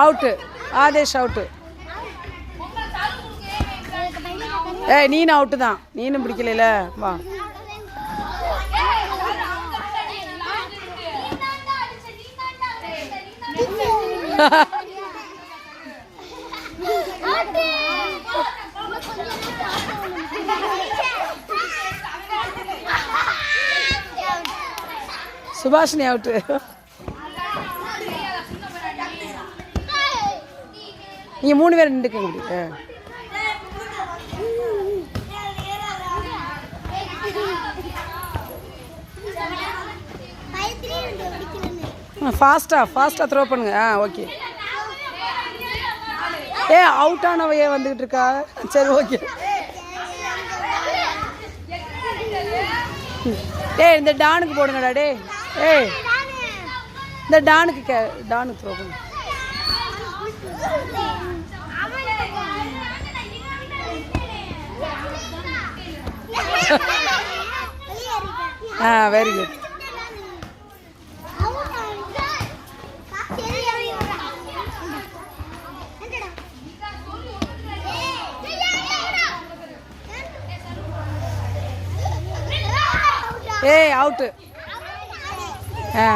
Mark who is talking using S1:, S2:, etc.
S1: Out Aadesh out ஏய் நீனு out தான். நீனும் பிடிக்கல வா. சுபாஷினி அவுட்டு நீங்கள் மூணு பேர் நின்றுக்க முடியும் ஆ. ஃபாஸ்ட்டாக ஃபாஸ்ட்டாக த்ரோ பண்ணுங்க. ஆ ஓகே ஏ அவுட் ஆனவையே வந்துக்கிட்டு இருக்கா? சரி ஓகே ஏய் இந்த டானுக்கு போடுங்கடா டே ஏய் இந்த டானுக்கு கே டானுக்கு த்ரோ பண்ணுங்க ஆ வெரி குட் ஏய் அவுட்டு ஆ.